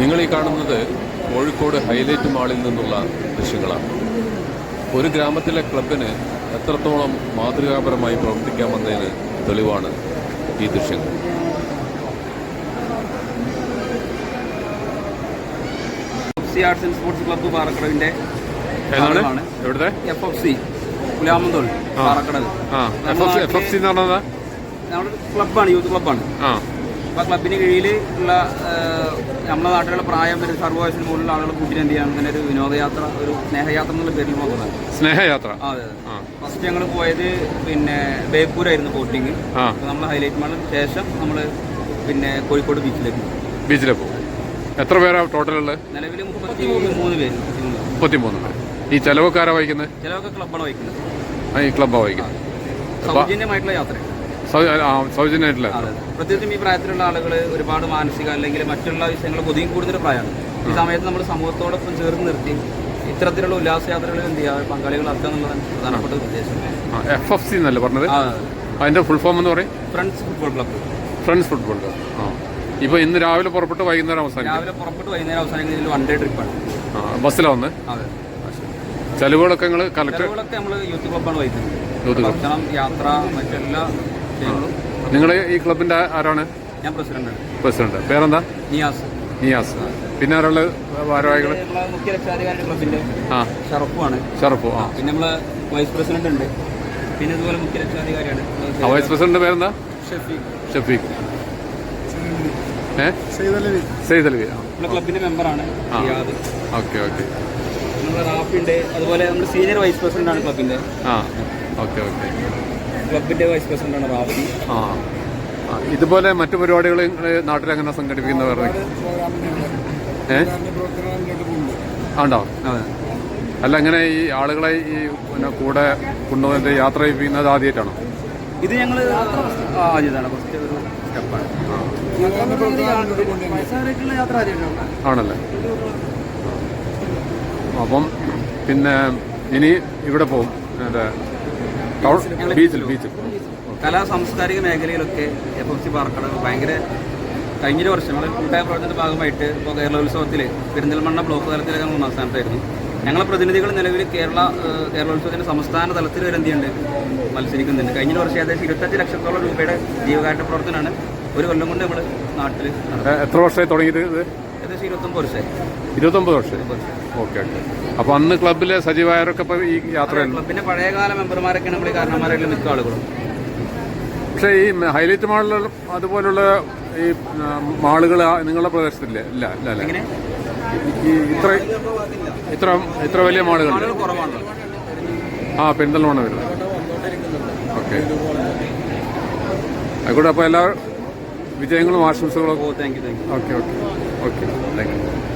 നിങ്ങൾ ഈ കാണുന്നത് കോഴിക്കോട് ഹൈലൈറ്റ് മാളിൽ നിന്നുള്ള ദൃശ്യങ്ങളാണ്. ഒരു ഗ്രാമത്തിലെ ക്ലബിന് എത്രത്തോളം മാതൃകാപരമായി പ്രവർത്തിക്കാമെന്നതിന് തെളിവാണ് ഈ ദൃശ്യങ്ങൾ. ആർട്സ് ആൻഡ് സ്പോർട്സ് ക്ലബ്ബ് പാറക്കടവിന്റെ. എവിടുത്തെ? എഫ് എഫ് സി പുലാമന്തോൾ ആ. Parakkadavu. F F F F C എന്ന് പറഞ്ഞതാ? നമ്മുടെ ക്ലബ്ബാണ് യൂത്ത് ക്ലബ്ബാണ് അപ്പോൾ ക്ലബിന് കീഴിൽ ഉള്ള നമ്മുടെ നാട്ടിലുള്ള പ്രായം വരെ സർവ വയസ്സിന് മുകളിലുള്ള ആളുകൾ കൂട്ടിന് എന്ത് ചെയ്യണം? അങ്ങനെ ഒരു വിനോദയാത്ര ഒരു സ്നേഹയാത്ര എന്നുള്ള പേരിൽ പോകുന്നത് സ്നേഹയാത്ര? അതെ അതെ. ഫസ്റ്റ് ഞങ്ങൾ പോയത് പിന്നെ ബേപ്പൂരായിരുന്നു ബോട്ടിങ്. നമ്മൾ ഹൈലൈറ്റ് മാളിന് ശേഷം നമ്മൾ പിന്നെ കോഴിക്കോട് ബീച്ചിലേക്ക് പോകും ബീച്ചിലെ പോകും എത്ര പേരാ ടോട്ടലുള്ളത്? നിലവിൽ മുപ്പത്തി മൂന്ന് പേര്. മുപ്പത്തിമൂന്ന് പേര്. ഈ ചെലവക്കാരാ വഹിക്കുന്നത് ചിലവൊക്കെ ക്ലബ്ബാണ് വഹിക്കുന്നത് ഈ ക്ലബ്ബാണ് വഹിക്കുന്നത് സൗജന്യമായിട്ടുള്ള യാത്ര സൗ- ആ, സൗജന്യമായിട്ടില്ല പ്രത്യേകിച്ചും ഈ പ്രായത്തിലുള്ള ആളുകൾ ഒരുപാട് മാനസിക അല്ലെങ്കിൽ മറ്റുള്ള വിഷയങ്ങൾ ഒതുങ്ങി കൂടുതൽ പ്രായമാണ്. ഈ സമയത്ത് നമ്മൾ സമൂഹത്തോടൊപ്പം ചേർന്ന് നിർത്തി ഇത്തരത്തിലുള്ള ഉല്ലാസയാത്രകൾ എന്ത് ചെയ്യുക? പങ്കാളികളാക്കുക എന്നുള്ളതാണ് പ്രധാനപ്പെട്ട ഉദ്ദേശം. എഫ് എഫ് സി എന്നല്ലേ പറഞ്ഞത്? അതിന്റെ ഫുൾ ഫോം എന്ന് പറയും? Friends football club friends football club ആ. ഇപ്പോൾ ഇന്ന് രാവിലെ പുറപ്പെട്ട് വൈകുന്നേരം അവസാനം രാവിലെ പുറപ്പെട്ട് വൈകുന്നേരം അവസാനം വൺ ഡേ ട്രിപ്പാണ് ബസ്സിലാണ് വന്ന്? ചെലവുകളൊക്കെ നിങ്ങൾ കലക്ട് ചെലവുകളൊക്കെ നമ്മൾ യൂത്ത് ക്ലബ്ബാണ് വഹിക്കുന്നത് യൂത്ത് ക്ലബ് യാത്ര മറ്റെല്ലാ വിഷയങ്ങളും നിങ്ങൾ ഈ ക്ലബിന്റെ ആരാണ്? ഞാൻ പ്രസിഡന്റാണ് പ്രസിഡന്റ്. പേരെന്താ? നിയാസ്. നിയാസ്. പിന്നെ ആരുള്ള ഭാരവാഹികൾ മുഖ്യ രക്ഷാധികാരി ക്ലബിന്റെ ആ. ഷറഫുമാണ് ഷറഫു ആ. പിന്നെ നമ്മൾ വൈസ് പ്രസിഡന്റ് ഉണ്ട്. പിന്നെ അതുപോലെ മുഖ്യ രക്ഷാധികാരിയാണ് ആ വൈസ് പ്രസിഡന്റ് പേരെന്താ? ഷഫീഖ്. ഷഫീഖ്. സെയ്ദ് അലവി നമ്മുടെ ക്ലബിന്റെ മെമ്പറാണ് ഓക്കെ ഓക്കെ. നമ്മുടെ റാഫി ഉണ്ട് അതുപോലെ നമ്മുടെ സീനിയർ വൈസ് പ്രസിഡന്റ് ആണ് ക്ലബിന്റെ. ആ ഓക്കെ ഓക്കെ. ക്ലബിന്റെ വൈസ് പ്രസിഡന്റ് ആണ് റാഫി ആ ഇതുപോലെ മറ്റു പരിപാടികൾ നാട്ടിൽ അങ്ങനെ സംഘടിപ്പിക്കുന്ന വേറെ? ഏ? ആണ്ടോ? അല്ല അങ്ങനെ ഈ ആളുകളെ ഈ പിന്നെ കൂടെ കൊണ്ടുവന്നിട്ട് യാത്ര ചെയ്യിപ്പിക്കുന്നത് ആദ്യമായിട്ടാണോ? ഇത് ഞങ്ങൾ ആദ്യതാണ് ഫസ്റ്റ് ഒരു സ്റ്റെപ്പാണ്. ആണല്ലേ? അപ്പം പിന്നെ ഇനി ഇവിടെ പോകും. ടൗൺ ബീച്ചിൽ ബീച്ചിൽ കലാ സാംസ്കാരിക മേഖലയിലൊക്കെ എഫ് എഫ് സി പാർക്കടവ് ഭയങ്കര കഴിഞ്ഞൊരു വർഷം ഞങ്ങൾ കൂട്ടായ പ്രവർത്തനത്തിന്റെ ഭാഗമായിട്ട് ഇപ്പോൾ കേരളോത്സവത്തിൽ പെരിന്തൽമണ്ണ ബ്ലോക്ക് തലത്തിൽ ഞങ്ങൾ ഒന്നാം സ്ഥാനത്തായിരുന്നു. ഞങ്ങളെ പ്രതിനിധികൾ നിലവിൽ കേരള കേരളോത്സവത്തിന്റെ സംസ്ഥാന തലത്തിൽ വരെ എന്ത് ചെയ്യുന്നുണ്ട്? മത്സരിക്കുന്നുണ്ട്. കഴിഞ്ഞ വർഷം ഏകദേശം ഇരുപത്തഞ്ച് ലക്ഷത്തോളം രൂപയുടെ ജീവകാരുണ്യ പ്രവർത്തനമാണ് ഒരു കൊല്ലം കൊണ്ട് നമ്മൾ നാട്ടിൽ എത്ര വർഷമായി തുടങ്ങിയത് ഏകദേശം ഇരുപത്തൊമ്പത് വർഷമായി. ഇരുപത്തൊമ്പത് വർഷം ഓക്കെ ഓക്കെ. അപ്പോൾ അന്ന് ക്ലബിലെ സജീവായവരൊക്കെ ഇപ്പോൾ ഈ യാത്രയിൽ ക്ലബിന്റെ പഴയകാല മെമ്പർമാരൊക്കെ നമ്മൾ ഈ മിക്ക ആളുകളും. പക്ഷേ ഈ ഹൈലൈറ്റ് മാളിൽ അതുപോലുള്ള ഈ മാളുകൾ നിങ്ങളുടെ പ്രദേശത്തില്ലേ? ഇല്ല ഇല്ല അല്ലേ ഈ ഇത്ര ഇത്ര ഇത്ര വലിയ മാളുകൾ ആ പെരിന്തൽമണ്ണ വരുന്നത്. ഓക്കെ. ആയിക്കോട്ടെ അപ്പോൾ എല്ലാ വിജയങ്ങളും ആശംസകളും. Okay okay okay thank you